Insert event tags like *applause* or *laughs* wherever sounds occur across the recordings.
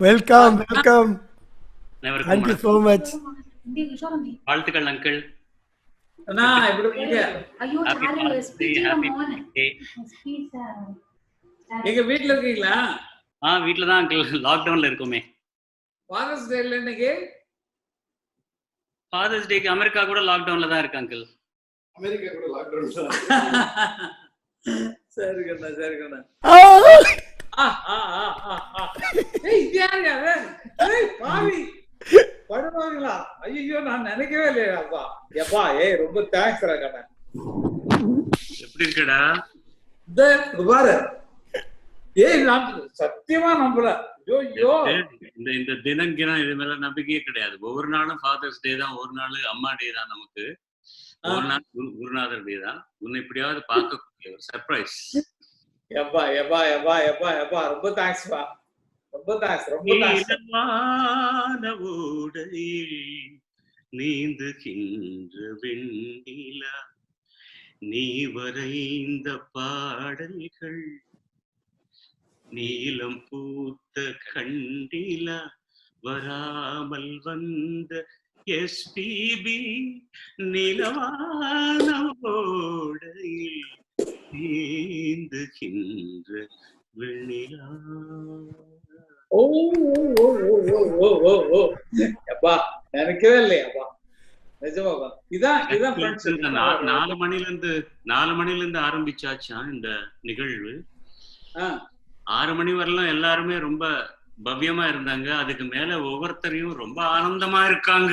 Welcome welcome thank you வணக்கம். So much வாழ்த்துக்கள் uncle அண்ணா இருக்கீங்க ஐயோ சாரி ஸ்பீச். ஸ்பீச் எங்க வீட்ல இருக்கீங்களா? ஆ வீட்ல தான் அங்கிள் லாக்டவுன்ல இருக்கோமே. ஃபாதர்ஸ் டேல இன்னைக்கு? ஃபாதர்ஸ் டேக்கு அமெரிக்கா கூட லாக்டவுன்ல தான் இருக்கு அங்கிள் அமெரிக்கா கூட லாக்டவுன் சரி கண்ணா சரி படுவாங்களா ஐயோ நான் நினைக்கவே இல்லையா அப்பா. எப்பா ஏய் ரொம்ப தேங்க்ஸ் எப்படி இருக்குடா? இந்த இங்க பாரு. ஏய் நான் சத்தியமா நம்பல. ஐயோ இந்த இந்த தினம் கினம் இது மேல நம்பிக்கையே கிடையாது. ஒவ்வொரு நாளும் ஃபாதர்ஸ் டே தான் ஒரு நாள் அம்மா டே தான் நமக்கு. ஒரு நாள் குரு- குருநாதர் டே தான். உன்னை எப்படியாவது பார்க்கக்கூடிய ஒரு சர்ப்ரைஸ் எப்பா எப்பா எப்பா எப்பா எப்பா ரொம்ப தேங்க்ஸ் பா ரொம்ப தேங்க்ஸ் ரொம்ப தேங்க்ஸ் நீந்துகின்ற வெண்ணிலா நீ வரைந்த பாடல்கள் நீலம் பூத்த கண்டிலா வராமல் வந்த எஸ்பிபி நிலவான ஓடையில் நீந்துகின்ற வெண்ணிலா ஓ ஓ ஓ ஓ ஓ ஓ ஓ எப்பா நினைக்கவே இல்லையாப்பா நிஜமாப்பா இதான் இதான் நாலு மணில இருந்து நாலு மணில இருந்து ஆரம்பிச்சாச்சா இந்த நிகழ்வு? ஆறு மணி வரலாம் எல்லாருமே ரொம்ப பவ்யமா இருந்தாங்க. அதுக்கு மேல ஒவ்வொருத்தரையும் ரொம்ப ஆனந்தமா இருக்காங்க.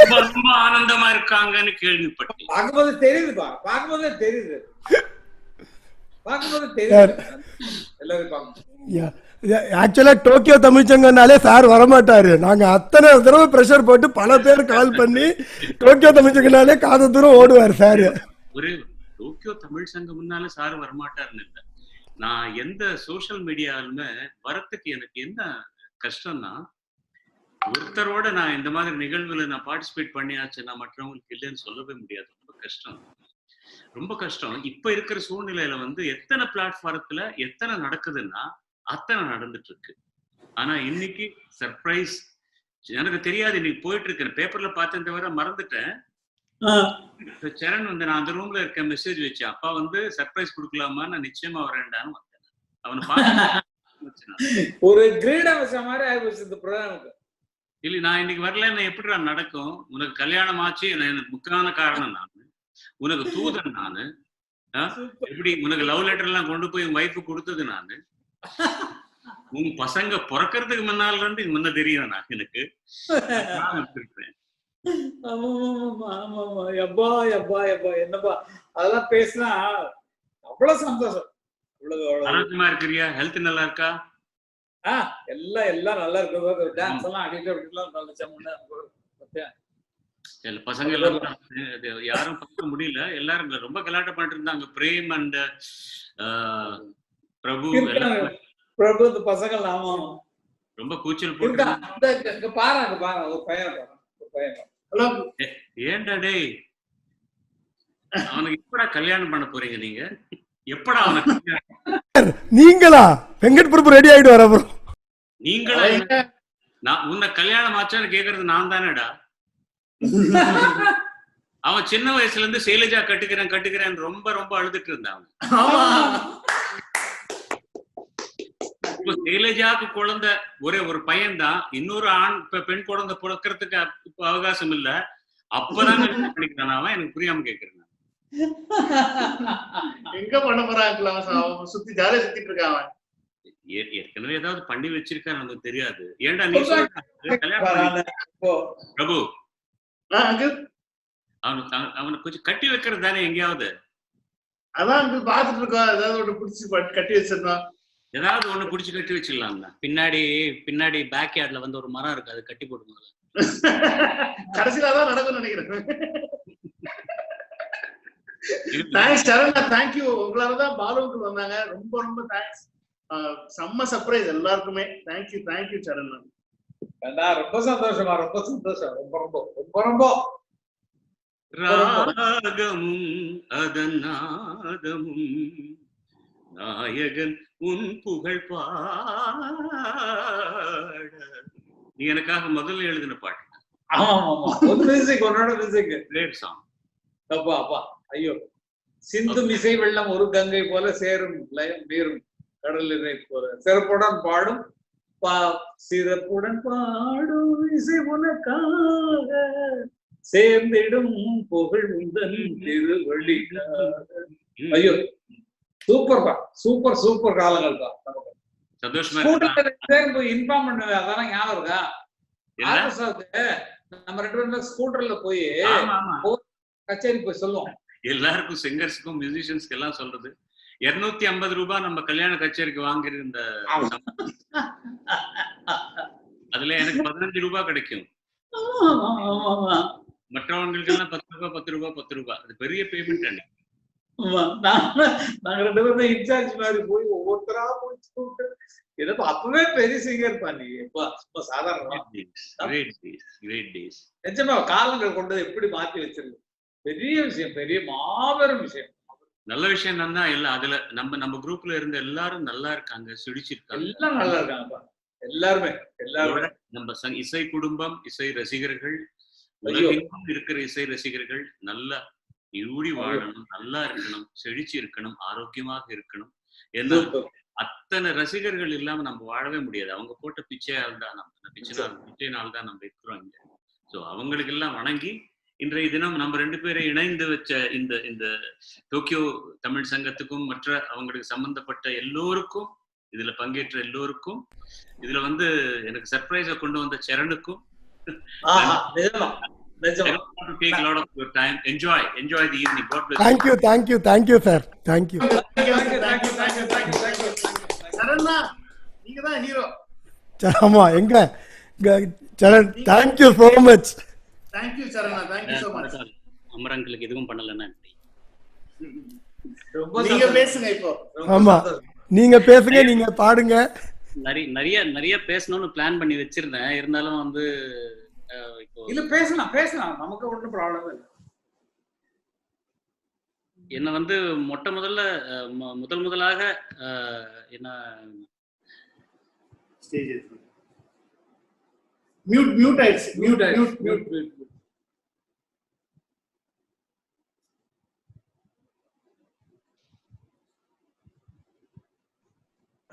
ரொம்ப ரொம்ப ஆனந்தமா இருக்காங்கன்னு கேள்விப்பட்டேன். பார்க்கும்போது தெரியுதுப்பா பார்க்கும்போதே தெரியுது. பார்க்கும்போது தெரியுது. எல்லாரும் பார்க்கணும் ஆக்சுவலா டோக்கியோ தமிழ்ச்சங்கம்னாலே சார் வரமாட்டாரு. நாங்க அத்தனை தடவை ப்ரெஷர் போட்டு பல பேர் கால் பண்ணி டோக்கியோ தமிழ்ச்சங்கம்னாலே காத தூரம் ஓடுவார் சார் ஒரு டோக்கியோ தமிழ் சங்கம் முன்னால சார் வரமாட்டாருன்னு இல்லை. நான் எந்த சோஷியல் மீடியாலுமே வரத்துக்கு எனக்கு என்ன கஷ்டம்னா ஒருத்தரோட நான் இந்த மாதிரி நிகழ்வுல நான் பார்ட்டிசிபேட் பண்ணியாச்சுன்னா மற்றவங்களுக்கு இல்லைன்னு சொல்லவே முடியாது. ரொம்ப கஷ்டம். ரொம்ப கஷ்டம். இப்ப இருக்கிற சூழ்நிலையில வந்து எத்தனை பிளாட்ஃபாரத்துல எத்தனை நடக்குதுன்னா அத்தனை நடந்துட்டு இருக்கு ஆனா இன்னைக்கு சர்ப்ரைஸ் எனக்கு தெரியாது இன்னைக்கு போயிட்டு இருக்கேன் பேப்பர்ல பார்த்தேன் தவிர மறந்துட்டேன். சரண் வந்து நான் அந்த ரூம்ல இருக்க மெசேஜ் வச்சேன் அப்பா வந்து சர்ப்ரைஸ் கொடுக்கலாமா நான் நிச்சயமா வரேன்டான்னு வந்தேன். அவனை பார்த்து *laughs* ஒரு கிரீட வச்ச மாதிரி ஆயிப்போச்சு இந்த ப்ரோக்ராமுக்கு இல்ல நான் இன்னைக்கு வரலன்னு எப்படிடா நடக்கும்? உனக்கு கல்யாணம் ஆச்சு எனக்கு முக்கியமான காரணம் நானு. உனக்கு தூதன் நானு? எப்படி? உனக்கு லவ் லெட்டர் எல்லாம் கொண்டு போய் உன் ஒய்ஃபு கொடுத்தது நானு. உன் பசங்க பிறக்கறதுக்கு முன்னால இருந்து முன்ன தெரியும் நான் எனக்கு. எப்பா எப்பா எப்பா என்னப்பா? அதெல்லாம் பேசினா அவ்வளவு சந்தோஷம். அவ்வளவு ஹெல்த் நல்லா இருக்கா? ஆ எல்லாம் எல்லாம் நல்லா இருக்கு டான்ஸ் எல்லாம் ஆடிட்டு அப்படிலாம் நல்லா பசங்க எல்லாம் அது யாரும் பார்க்க முடியல. எல்லாரும் ரொம்ப கலாட்டம் பண்ணிட்டு இருந்தாங்க. பிரேம் அண்ட் பிரபு பிரபு இந்த பசங்க ஆமா. ரொம்ப கூச்சல் போட்டு இந்த இங்க- இங்க பாரு அங்க பாரு. ஒரு பையன் ஒரு பையன். ஹலோ. ஏன்டா டேய்? அவனுக்கு எப்படா கல்யாணம் பண்ண போறீங்க நீங்க? எப்படா அவனுக்கு கல்யாணம்? நீங்களா? வெங்கட் பிரபு ரெடி ஆயிட்டு வர அப்புறம் நீங்களா? நான் உன்னை கல்யாணம் ஆச்சான்னு கேக்குறது நான் தானேடா? அவன் சின்ன வயசுல இருந்து சைலஜா கட்டுக்கிறேன் கட்டுக்கிறேன் ரொம்ப ரொம்ப அழுதுட்டு இருந்தான் சைலஜாக்கு குழந்தை ஒரே ஒரு பையன் தான் இன்னொரு ஆண் பெண் குழந்தை பிறக்கிறதுக்கு அவகாசம் இல்ல. அப்பதான் பண்ணிக்கிறான் அவன் எனக்கு புரியாம கேக்குறேன். எங்க பண்ண போறான் அவன் சுத்தி ஜாலியா சுத்திட்டு இருக்கான் அவன். ஏற்கனவே ஏதாவது பண்ணி வச்சிருக்கா நமக்கு தெரியாது. ஏன்டா நீ பிரபு. அவனுக்கு அவன்- அவனுக்கு கொஞ்சம் கட்டி வைக்கிறது தானே எங்கேயாவது? அதான் பாத்துட்டு இருக்கோம். ஏதாவது ஒண்ணு புடிச்சு பட்- கட்டி வச்சிருந்தோம் ஏதாவது ஒண்ணு புடிச்சு கட்டி வச்சிடலாம்ல. பின்னாடி பின்னாடி பேக் யார்ட்ல வந்து ஒரு மரம் இருக்கு அது கட்டி போடுங்க கடைசியில தான் நடக்கும்னு நினைக்கிறேன். தேங்க்ஸ் சரணா தேங்க்யூ உங்களாலதான் பாலுவுக்கு வந்தாங்க. ரொம்ப ரொம்ப தேங்க்ஸ் செம்ம சர்ப்ரைஸ் எல்லாருக்குமே. தேங்க்யூ தேங்க்யூ சரணா அண்ணா, ரொம்ப சந்தோஷமா ரொம்ப சந்தோஷம். ரொம்ப ரொம்ப ரொம்ப ரொம்ப. ராகமும் அதநாதமும் நாயகன் உன் புகழ் பாட. நீ எனக்காக முதல்ல எழுதின பாட்டு. ஐயோ. சிந்து மிசை வெள்ளம் ஒரு கங்கை போல சேரும் லயம் வீரும் கடலினை போல. சிறப்புடன் பாடும். சிறப்புடன் பாடும் இசை உனக்காக. சேர்ந்திடும் புகழ் உந்தன் திருவள்ளிக்காக ஐயோ. சூப்பர் பா. சூப்பர் சூப்பர் காலங்கள் பேரும் போய் இன்ஃபார்ம் பண்ணுவேன் அதெல்லாம் ஞாபகம் இருக்கா? நம்ம ரெண்டு பேரும் ஸ்கூட்டர்ல போய் கச்சேரி போய் சொல்லுவோம். எல்லாருக்கும் சிங்கர்ஸ்க்கும் மியூசிஷியன்ஸ்க்கு எல்லாம் சொல்றது. இருநூத்தி ஐம்பது ரூபாய் நம்ம கல்யாண கச்சேரிக்கு வாங்கியிருந்த அதுல எனக்கு பதினஞ்சு ரூபாய் கிடைக்கும். மற்றவங்களுக்கு எல்லாம் பத்து ரூபாய் பத்து ரூபாய் பத்து ரூபாய். அது பெரிய பேமெண்ட் அன்னைக்கு. நாங்க ரெண்டு பேரும் இன்சார்ஜ் மாதிரி போய் ஒவ்வொருத்தரா போய் எனக்கு அப்பவே பெரிய சிங்கர் பண்ணி சாதாரணமா. நிஜமா காலங்கள் கொண்டு வந்து எப்படி மாத்தி வச்சிருக்கு பெரிய விஷயம் பெரிய மாபெரும் விஷயம். நல்ல விஷயம் என்னன்னா எல்லாம் அதுல நம்ம நம்ம குரூப்ல இருந்த எல்லாரும் நல்லா இருக்காங்க சிடிச்சிருக்காங்க எல்லாம் நல்லா இருக்காங்கப்பா. எல்லாருமே எல்லாருமே. நம்ம இசை குடும்பம் இசை ரசிகர்கள் இருக்கிற இசை ரசிகர்கள் நல்லா இழுடி வாழணும் நல்லா இருக்கணும் செழிச்சு இருக்கணும் ஆரோக்கியமாக இருக்கணும். சூப்பர். அத்தனை ரசிகர்கள் இல்லாம நம்ம வாழவே முடியாது. அவங்க போட்ட பிச்சையால் தான் நம்ம பிச்சைனால் பிச்சைனால் தான் நம்ம இருக்கிறோம் இங்க. சோ அவங்களுக்கு எல்லாம் வணங்கி இன்றைய தினம் நம்ம ரெண்டு பேரை இணைந்து வச்ச இந்த இந்த டோக்கியோ தமிழ் சங்கத்துக்கும் மற்ற அவங்களுக்கு சம்பந்தப்பட்ட எல்லோருக்கும் இதுல பங்கேற்ற எல்லோருக்கும் இதுல வந்து எனக்கு சர்ப்ரைஸ கொண்டு வந்த சரணுக்கும் ஆஹா, நிஜமா நிஜமா to take a lot of your time. Enjoy, enjoy the evening. God bless you. Thank you thank you thank you sir thank you Thank you, thank you, thank you, thank you, thank you, thank you. சரண்னா நீங்க தான் hero ஆமா எங்க Charan thank you so much thank you சரணா thank you so much அமரங்களுக்கு எதுவும் பண்ணலன்னா நீங்க. பேசுங்க இப்போ ஆமா. நீங்க பேசுங்க நீங்க பாடுங்க நிறைய நிறைய நிறைய பேசணும்னு பிளான் பண்ணி வச்சிருந்தேன் இருந்தாலும் வந்து இல்ல பேசலாம் பேசலாம். நமக்கு ஒண்ணும் ப்ராப்ளம் இல்லை. என்ன வந்து மொட்ட முதல்ல முதல் முதலாக என்ன? ஸ்டேஜ் மியூட் மியூட் ஆயிடுச்சு. Mute mute mute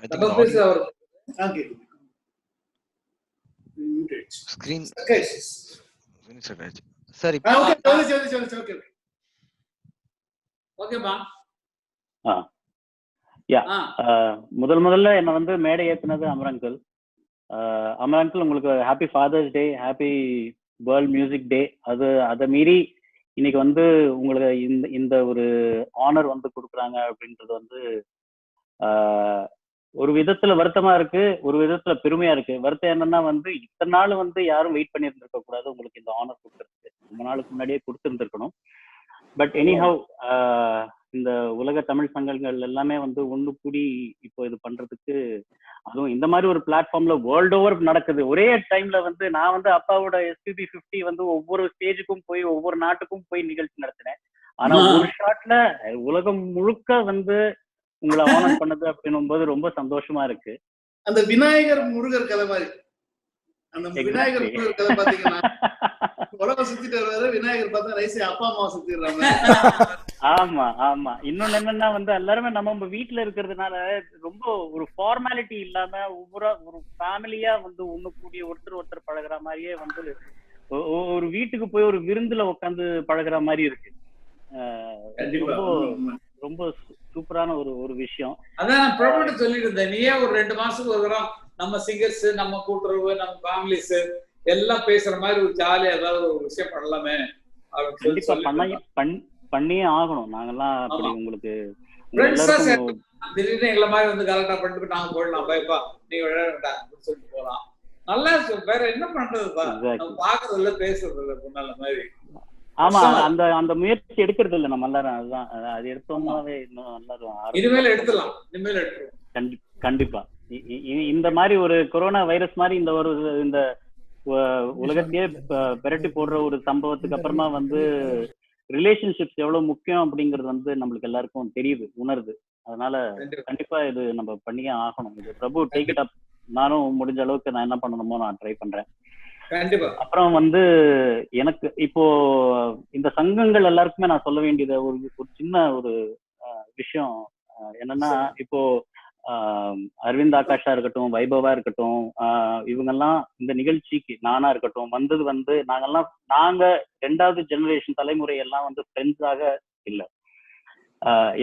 I think the audio அவர். ஆயிடுச்சு screen ஆயிடுச்சு. சார் ஓகே வந்துச்சு வந்துச்சு வந்துச்சு ஓகே ஓகேப்பா ஆ. அஹ், முதல் முதல்ல என்ன வந்து மேடை ஏத்துனது அமரங்கிள் அமரங்கிள் உங்களுக்கு happy father's day happy world music day அது அதை மீறி இன்னைக்கு வந்து உங்களுக்கு இந்த இந்த ஒரு ஆனர் வந்து கொடுக்குறாங்க அப்படின்றது வந்து ஒரு விதத்துல வருத்தமா இருக்கு ஒரு விதத்துல பெருமையா இருக்கு. வருத்தம் என்னன்னா வந்து இத்தனை நாள் வந்து யாரும் வெயிட் பண்ணியிருந்திருக்க கூடாது. உங்களுக்கு இந்த ஆனர் கொடுக்கறதுக்கு. ரொம்ப நாளுக்கு முன்னாடியே கொடுத்துருந்துருக்கணும். பட் எனிஹவ் இந்த உலக தமிழ் சங்கங்கள் எல்லாமே வந்து ஒண்ணு கூடி இப்போ இது பண்றதுக்கு அதுவும் இந்த மாதிரி ஒரு பிளாட்ஃபார்ம்ல வேர்ல்ட் ஓவர் நடக்குது. ஒரே டைம்ல வந்து நான் வந்து அப்பாவோட எஸ்பிபி 50 வந்து ஒவ்வொரு ஸ்டேஜுக்கும் போய் ஒவ்வொரு நாட்டுக்கும் போய் நிகழ்ச்சி நடத்தினேன். ஆனா. ஒரு ஷாட்ல உலகம் முழுக்க வந்து உங்களை ஆனர் பண்ணது அப்படின்னும் போது ரொம்ப சந்தோஷமா இருக்கு. அந்த விநாயகர் முருகர் கதை மாதிரி. அந்த விநாயகர். முருகர் கதை பாத்தீங்கன்னா உலகம் சுத்திட்டு வருவாரு விநாயகர் பார்த்தா ரைஸ் அப்பா அம்மா சுத்திடுறாங்க ஆமா ஆமா. இன்னொன்னு என்னன்னா வந்து எல்லாருமே நம்ம வீட்ல இருக்கிறதுனால ரொம்ப ஒரு ஃபார்மாலிட்டி இல்லாம ஒவ்வொரு ஒரு ஃபேமிலியா வந்து ஒண்ணு கூடிய ஒருத்தர் ஒருத்தர் பழகுற மாதிரியே வந்து ஒரு வீட்டுக்கு போய் ஒரு விருந்துல உட்காந்து பழகுற மாதிரி இருக்கு. ரொம்ப ரொம்ப சூப்பரான ஒரு ஒரு விஷயம். அதான் நான் பிரபுட்ட சொல்லிட்டு இருந்தேன் நீயே ஒரு ரெண்டு மாசத்துக்கு ஒரு தரம் நம்ம சிங்கர்ஸ் நம்ம கூட்டுறவு நம்ம ஃபேமிலிஸ் எல்லாம் பேசுற மாதிரி ஒரு ஜாலியா ஏதாவது ஒரு விஷயம் பண்ணலாமே கண்டிப்பா பண்ண பண்ணியே ஆகணும். நாங்கெல்லாம் அப்படி. உங்களுக்கு திடீர்னு எங்களை மாதிரி வந்து கரெக்டா பண்ணிட்டு நாங்க போயிடலாம். பயப்பா நீ விளையாட சொல்லிட்டு போலாம் நல்லா வேற என்ன. நம்ம பாக்குறது இல்ல பேசுறது இல்ல முன்னால மாதிரி. ஆமா அந்த அந்த முயற்சி எடுக்கிறது இல்ல நம்ம எல்லாரும். அதுதான் அது- எடுத்தோம்னாவே இன்னும் எல்லாரும் இனிமேல் எடுத்துலாம் இனிமேல் எடுத்துலாம் கண்டி- கண்டிப்பா. இந்த மாதிரி ஒரு கொரோனா வைரஸ் மாதிரி இந்த ஒரு இந்த உலகத்தையே பிரட்டி போடுற ஒரு சம்பவத்துக்கு அப்புறமா வந்து ரிலேஷன்ஷிப்ஸ் எவ்வளவு முக்கியம் அப்படிங்கிறது வந்து நம்மளுக்கு எல்லாருக்கும் தெரியுது உணருது. அதனால கண்டிப்பா. இது நம்ம பண்ணியே ஆகணும். இது பிரபு டேக் இட் அப் நானும் முடிஞ்ச அளவுக்கு நான் என்ன பண்ணணுமோ நான் ட்ரை பண்றேன். அப்புறம் வந்து எனக்கு இப்போ இந்த சங்கங்கள் எல்லாருக்குமே நான் சொல்ல வேண்டியது ஒரு ஒரு சின்ன ஒரு விஷயம் என்னன்னா இப்போ அரவிந்த் ஆகாஷா இருக்கட்டும் வைபவா இருக்கட்டும் இவங்கெல்லாம் இந்த நிகழ்ச்சிக்கு நானா இருக்கட்டும் வந்தது வந்து நாங்கெல்லாம் நாங்க ரெண்டாவது ஜெனரேஷன் தலைமுறை எல்லாம் வந்து ஃப்ரெண்ட்ஸாக இல்லை.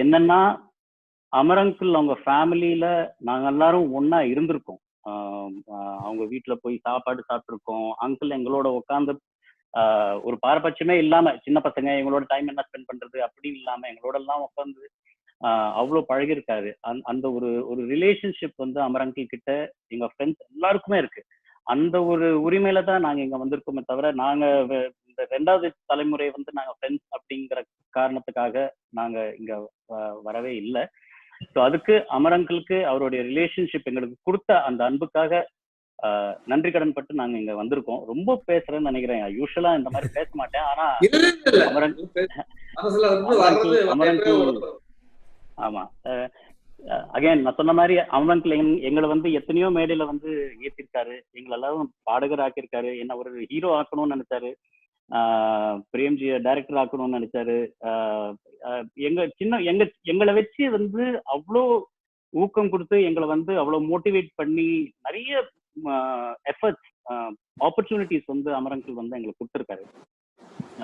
என்னன்னா அமரங்கிள் அவங்க ஃபேமிலியில நாங்க எல்லாரும் ஒண்ணா இருந்திருக்கோம். அவங்க வீட்டுல போய் சாப்பாடு சாப்பிட்டுருக்கோம். அங்கிள் எங்களோட உட்காந்து ஒரு பாரபட்சமே இல்லாம சின்ன பசங்க எங்களோட டைம் என்ன ஸ்பெண்ட் பண்றது? அப்படின்னு இல்லாம எங்களோட எல்லாம் உட்காந்து அவ்வளோ பழகிருக்காரு அந் அந்த ஒரு ஒரு ரிலேஷன்ஷிப் வந்து அமரங்கிள் கிட்ட எங்க ஃப்ரெண்ட்ஸ் எல்லாருக்குமே இருக்கு. அந்த ஒரு உரிமையில தான் நாங்க இங்க வந்திருக்கோமே தவிர நாங்க இந்த ரெண்டாவது தலைமுறை வந்து நாங்க ஃப்ரெண்ட்ஸ் அப்படிங்கிற காரணத்துக்காக நாங்க இங்க வ- வரவே இல்லை. ஸோ அதுக்கு அமரங்களுக்கு அவருடைய ரிலேஷன்ஷிப் எங்களுக்கு கொடுத்த அந்த அன்புக்காக நன்றி கடன் பட்டு நாங்க இங்க வந்திருக்கோம். ரொம்ப பேசுறேன்னு நினைக்கிறேன். யூஸ்வலா இந்த மாதிரி பேச மாட்டேன். ஆனா ஒரு- ஆமா. அகைன் நான் சொன்ன மாதிரி அமரன்கள் எங்களை வந்து எத்தனையோ மேடையில வந்து ஏத்திருக்காரு. எங்களை எல்லாரும் பாடகர் ஆக்கியிருக்காரு என்ன ஒரு ஹீரோ ஆக்கணும்னு நினைச்சாரு. பிரேம்ஜியை டைரக்டர் ஆக்கணும்னு நினைச்சாரு. எங்க சின்ன எங்க எங்களை வச்சு வந்து அவ்வளோ ஊக்கம் கொடுத்து எங்களை வந்து அவ்வளோ மோட்டிவேட் பண்ணி நிறைய எஃபர்ட்ஸ் ஆப்பர்ச்சுனிட்டிஸ் வந்து அமரங்கள் வந்து எங்களுக்கு கொடுத்துருக்காரு.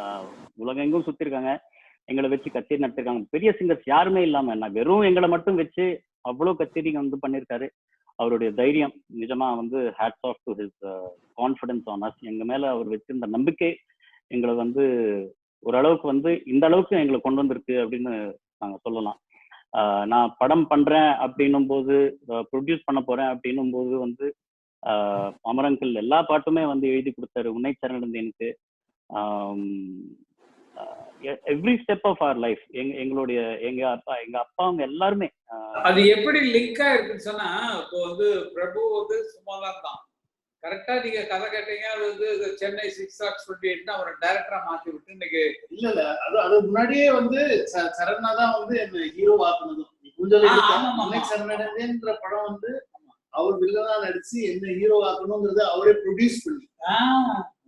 ஆஹ் எங்கும் சுத்திருக்காங்க எங்களை வச்சு கச்சேரி நடத்திருக்காங்க. பெரிய சிங்கர்ஸ் யாருமே இல்லாம நான் வெறும் எங்களை மட்டும் வச்சு அவ்வளோ கச்சேரி வந்து பண்ணியிருக்காரு அவருடைய தைரியம் நிஜமா வந்து hats off to his confidence on us எங்க மேல அவர் வச்சிருந்த நம்பிக்கை எங்களை வந்து ஓரளவுக்கு வந்து இந்த அளவுக்கு எங்களை கொண்டு வந்திருக்கு அப்படின்னு நாங்க சொல்லலாம். ஆஹ் நான் படம் பண்றேன் அப்படின்னும் போது ப்ரொடியூஸ் பண்ண போறேன் அப்படின்னும் போது வந்து ஆஹ் அமரங்கள் எல்லா பாட்டுமே வந்து எழுதி கொடுத்தாரு. உன்னை சரணடைந்து எனக்கு. Every step of our life எங்க எங்களுடைய எங்க அப்பா எங்க அப்பா அவங்க எல்லாருமே அது எப்படி லிங்க் ஆயிருக்குன்னு சொன்னா இப்போ வந்து பிரபு வந்து சும்மா தான். கரெக்டா நீங்க கதை கேட்டீங்க அது வந்து சென்னை சிக்ஸ் ஆக்ஸ் டுவெண்ட்டி எயிட்னு அவரை டைரக்டரா மாத்தி விட்டு இன்னைக்கு இல்ல இல்ல. அது அது முன்னாடியே வந்து ச- சரணா தான் வந்து என்ன ஹீரோ ஆக்குனதும். சரணடைந்தேன்ற படம் வந்து அவர் வில்லனா நடிச்சு என்ன ஹீரோ ஆக்கணுங்கிறத அவரே ப்ரொடியூஸ் பண்ணி.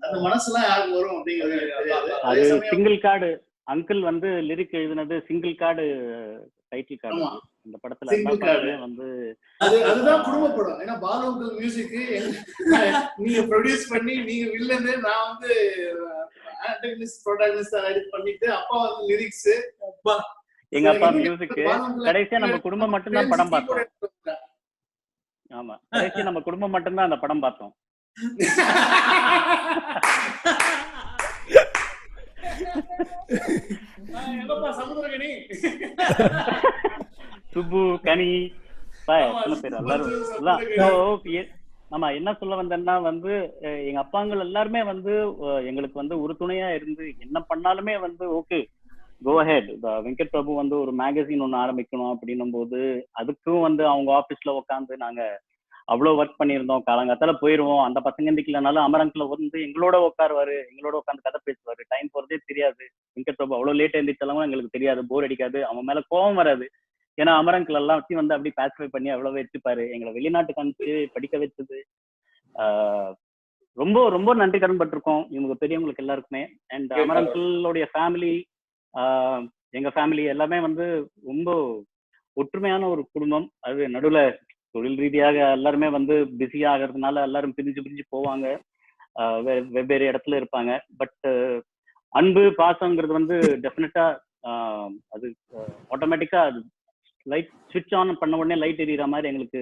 அந்த மனசுலாம் யாருக்கு வரும் அப்படிங்கிறது சிங்கிள் கார்டு அங்கிள் வந்து லிரிக் எழுதினது சிங்கிள் கார்டு டைட்டில் கார்டு. இந்த படத்துல card. பாட்டுமே வந்து அது அதுதான் குடும்ப படம். ஏன்னா பாலுங்கள் மியூசிக் நீங்க ப்ரொடியூஸ் பண்ணி நீங்க வில்லனு நான் வந்து ஆண்டகனிஸ்ட் ப்ரோட்டாகனிஸ்ட் எடிட் பண்ணிட்டு அப்பா வந்து லிரிக்ஸ் எங்க அப்பா மியூசிக் கடைசியா நம்ம குடும்பம் மட்டும்தான் படம் பார்த்தோம். ஆமா. கடைசியா நம்ம குடும்பம் மட்டும்தான் அந்த படம் பார்த்தோம் *laughs* என்னப்பா சமுதிரகனி *laughs* சுப்பு கனி ஆமா, என்ன சொல்ல வந்தேன்னா வந்து எங்க அப்பாங்கள் எல்லாருமே வந்து எங்களுக்கு வந்து உறுதுணையா இருந்து என்ன பண்ணாலுமே வந்து okay go ahead Venkat Prabhu வந்து ஒரு மேகசின் ஒன்று ஆரம்பிக்கணும் அப்படின்னும் போது அதுக்கும் வந்து அவங்க ஆபீஸ்ல உட்காந்து நாங்க அவ்வளவு ஒர்க் பண்ணியிருந்தோம் காலங்காத்தால போயிருவோம். அந்த பசங்க எந்திக்கலனாலும் அமரங்கில் வந்து எங்களோட உட்காருவாரு எங்களோட உட்காந்து கதை பேசுவாரு. டைம் போறதே தெரியாது. வெங்கட் பிரபு அவ்வளவு லேட் எந்திரிச்சாலும் எங்களுக்கு தெரியாது. போர் அடிக்காது. அவன் மேல கோவம் வராது. ஏன்னா அமரங்கள் எல்லாத்தையும் வந்து அப்படி பேசிஃபை பண்ணி அவ்வளவு வச்சுப்பாரு. எங்களை வெளிநாட்டுக்கு அனுப்பிச்சு படிக்க வச்சது. ரொம்ப ரொம்ப நன்றி கடன் பட்டிருக்கோம். இவங்க பெரியவங்களுக்கு எல்லாருக்குமே. அண்ட் அமரங்களுடைய ஃபேமிலி எங்க ஃபேமிலி எல்லாமே வந்து ரொம்ப ஒற்றுமையான ஒரு குடும்பம். அது நடுவுல தொழில் ரீதியாக எல்லாருமே வந்து பிஸி ஆகிறதுனால எல்லாரும் பிரிஞ்சு பிரிஞ்சு போவாங்க. வெவ்வேறு இடத்துல இருப்பாங்க. பட் அன்பு பாசங்கிறது வந்து டெஃபினட்டா அது ஆட்டோமேட்டிக்கா அது லைட் சுவிட்ச் ஆன் பண்ண உடனே லைட் எரியிற மாதிரி எங்களுக்கு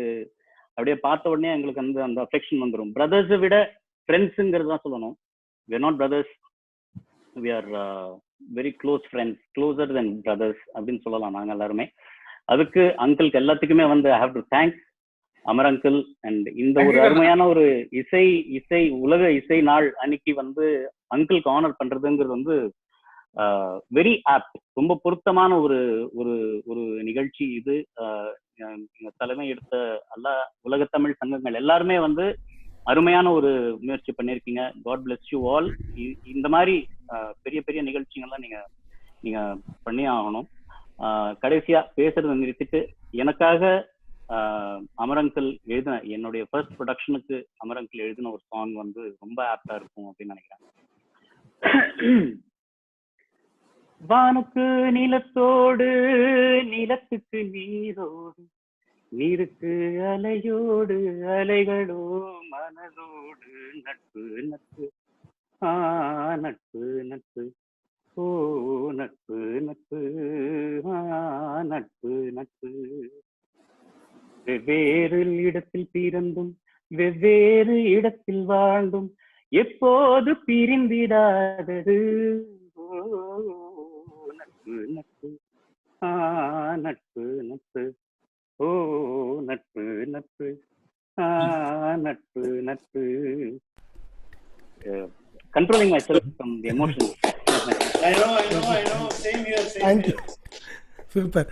அப்படியே பார்த்த உடனே எங்களுக்கு அந்த அந்த அஃபெக்ஷன் வந்துடும் பிரதர்ஸை விட ஃப்ரெண்ட்ஸுங்கிறது தான் சொல்லணும். We not brothers we are very close friends closer then brothers அப்படின்னு சொல்லலாம் நாங்கள் எல்லாருமே. அதுக்கு அங்கிளுக்கு எல்லாத்துக்குமே வந்து I have to thanks Amar uncle and இந்த ஒரு. அருமையான ஒரு இசை இசை உலக இசை நாள் அன்னைக்கு வந்து அங்கிளுக்கு ஆனர் பண்றதுங்கிறது வந்து வெரி ஆப்ட் ரொம்ப பொருத்தமான ஒரு ஒரு ஒரு நிகழ்ச்சி இது. தலைமை எடுத்த எல்லா உலக தமிழ் சங்கங்கள் எல்லாருமே வந்து அருமையான ஒரு முயற்சி பண்ணியிருக்கீங்க. காட் பிளஸ் யூ ஆல் இந்த மாதிரி பெரிய பெரிய நிகழ்ச்சிகள்லாம் நீங்க நீங்க பண்ணி ஆகணும். கடைசியா பேசுறதை நிறுத்திட்டு எனக்காக அமரங்கல் எழுதின என்னுடைய ஃபர்ஸ்ட் ப்ரொடக்ஷனுக்கு அமரங்கல் எழுதின ஒரு சாங் வந்து ரொம்ப ஆப்டா இருக்கும் அப்படின்னு நினைக்கிறேன். வானுக்கு நிலத்தோடு நிலத்துக்கு நீரோடு நீருக்கு அலையோடு அலைகளோ மனதோடு நட்பு நட்பு. ஆ நட்பு நட்பு. ஓ நட்பு நட்பு. ஆ நட்பு நட்பு. வெவ்வேறு இடத்தில் பிறந்தும் வெவ்வேறு இடத்தில் வாழ்ந்தும் எப்போது பிரிந்திடாதது? ஓ நட்பு நட்பு. ஆ நட்பு நட்பு. ஓ நட்பு நட்பு. ஆ நட்பு நட்பு. Controlling myself from the emotion I know, I know, I know. Same here, same thank you here. Super